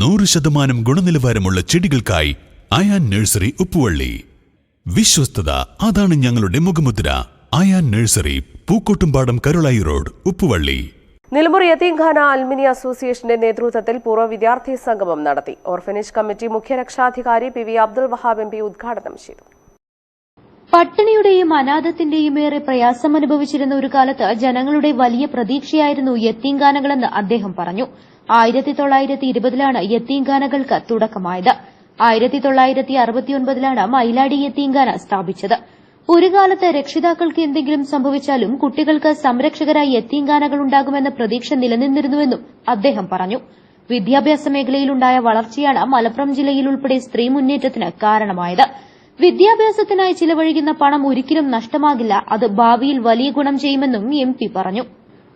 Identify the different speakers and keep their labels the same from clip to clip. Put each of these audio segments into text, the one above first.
Speaker 1: നൂറ് ശതമാനം ഗുണനിലവാരമുള്ള ചെടികൾക്കായി അയാൻ നഴ്സറി ഉപ്പുവള്ളി. വിശ്വസ്തത അതാണ് ഞങ്ങളുടെ മുഖമുദ്ര. Ayan nursery Pookkottumpadam Karulai road Uppuvalli.
Speaker 2: Nilambur യത്തീംഖാന അൽമിനി അസോസിയേഷന്റെ നേതൃത്വത്തിൽ പൂർവ വിദ്യാർത്ഥി സംഗമം നടത്തി. ഓർഫനേജ് കമ്മിറ്റി മുഖ്യ രക്ഷാധികാരി P V Abdul Wahab M P ഉദ്ഘാടനം ചെയ്തു.
Speaker 3: പട്ടിണിയുടെയും അനാഥത്തിന്റെയും ഏറെ പ്രയാസം അനുഭവിച്ചിരുന്ന ഒരു കാലത്ത് ജനങ്ങളുടെ വലിയ പ്രതീക്ഷയായിരുന്നു യത്തീംഖാനകളെന്ന് അദ്ദേഹം പറഞ്ഞു. ആയിരത്തി തൊള്ളായിരത്തി ഇരുപതിലാണ് യത്തീംഖാനകൾക്ക് തുടക്കമായത്. ആയിരത്തി തൊള്ളായിരത്തി അറുപത്തിയൊൻപതിലാണ് മൈലാടി യത്തീംഖാന സ്ഥാപിച്ചത്. ഒരു കാലത്ത് രക്ഷിതാക്കൾക്ക് എന്തെങ്കിലും സംഭവിച്ചാലും കുട്ടികൾക്ക് സംരക്ഷകരായി യത്തീംഖാനകൾ ഉണ്ടാകുമെന്ന പ്രതീക്ഷ നിലനിന്നിരുന്നുവെന്നും അദ്ദേഹം പറഞ്ഞു. വിദ്യാഭ്യാസ മേഖലയിലുണ്ടായ വളർച്ചയാണ് മലപ്പുറം ജില്ലയിൽ ഉൾപ്പെടെ സ്ത്രീ മുന്നേറ്റത്തിന് കാരണമായത്. വിദ്യാഭ്യാസത്തിനായി ചിലവഴിക്കുന്ന പണം ഒരിക്കലും നഷ്ടമാകില്ല അത് ഭാവിയിൽ വലിയ ഗുണം ചെയ്യുമെന്നും എം പറഞ്ഞു.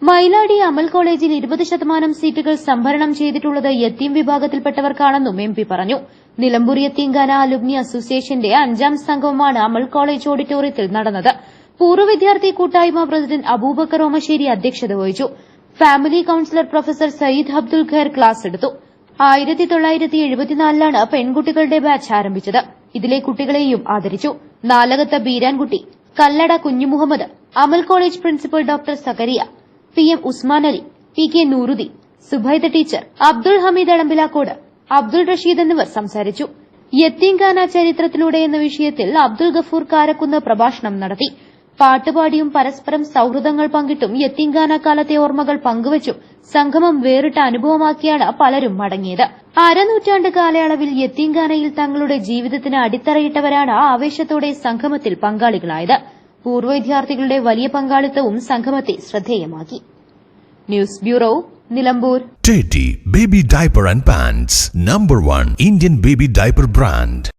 Speaker 3: മൈലാടി അമൽ കോളേജിൽ ഇരുപത് ശതമാനം സീറ്റുകൾ സംഭരണം ചെയ്തിട്ടുള്ളത് യത്തീം വിഭാഗത്തിൽപ്പെട്ടവർക്കാണെന്നും എം പി പറഞ്ഞു. നിലമ്പൂർ യത്തീംഖാന അലുമ്നി അസോസിയേഷന്റെ അഞ്ചാം സംഘവുമാണ് അമൽ കോളേജ് ഓഡിറ്റോറിയത്തിൽ നടന്നത്. പൂർവ വിദ്യാർത്ഥി കൂട്ടായ്മ പ്രസിഡന്റ് അബൂബക്കർ ഓമശ്ശേരി അധ്യക്ഷത വഹിച്ചു. Family counsellor professor Sayyid Abdul Khair class എടുത്തു. ആയിരത്തി തൊള്ളായിരത്തി എഴുപത്തിനാലിലാണ് പെൺകുട്ടികളുടെ ബാച്ച് ആരംഭിച്ചത്. ഇതിലെ കുട്ടികളെയും ആദരിച്ചു. Nalakath Beerankutty Kallada Kunjumuhammed Amal college principal doctor Zakaria P M Usman Ali P K Nooruddeen Zubaida teacher Abdul Hameed Alambilakkode Abdul Rasheed എന്നിവർ സംസാരിച്ചു. യത്തീംഖാന ചരിത്രത്തിലൂടെ എന്ന വിഷയത്തിൽ അബ്ദുൾ ഗഫൂർ കാരക്കുന്ന് പ്രഭാഷണം നടത്തി. പാട്ടുപാടിയും പരസ്പരം സൌഹൃദങ്ങൾ പങ്കിട്ടും യത്തീംഖാന കാലത്തെ ഓർമ്മകൾ പങ്കുവച്ചും. സംഗമം വേറിട്ട അനുഭവമാക്കിയാണ് പലരും മടങ്ങിയത്. അരനൂറ്റാണ്ട് കാലയളവിൽ യത്തീംഖാനയിൽ തങ്ങളുടെ ജീവിതത്തിന് അടിത്തറയിട്ടവരാണ് ആവേശത്തോടെ സംഗമത്തിൽ പങ്കാളികളായത്. പൂർവ വിദ്യാർത്ഥികളുടെ വലിയ പങ്കാളിത്തവും സംഗമത്തെ ശ്രദ്ധേയമാക്കി. News bureau Nilambur.
Speaker 4: Baby diaper and pants number one Indian baby diaper brand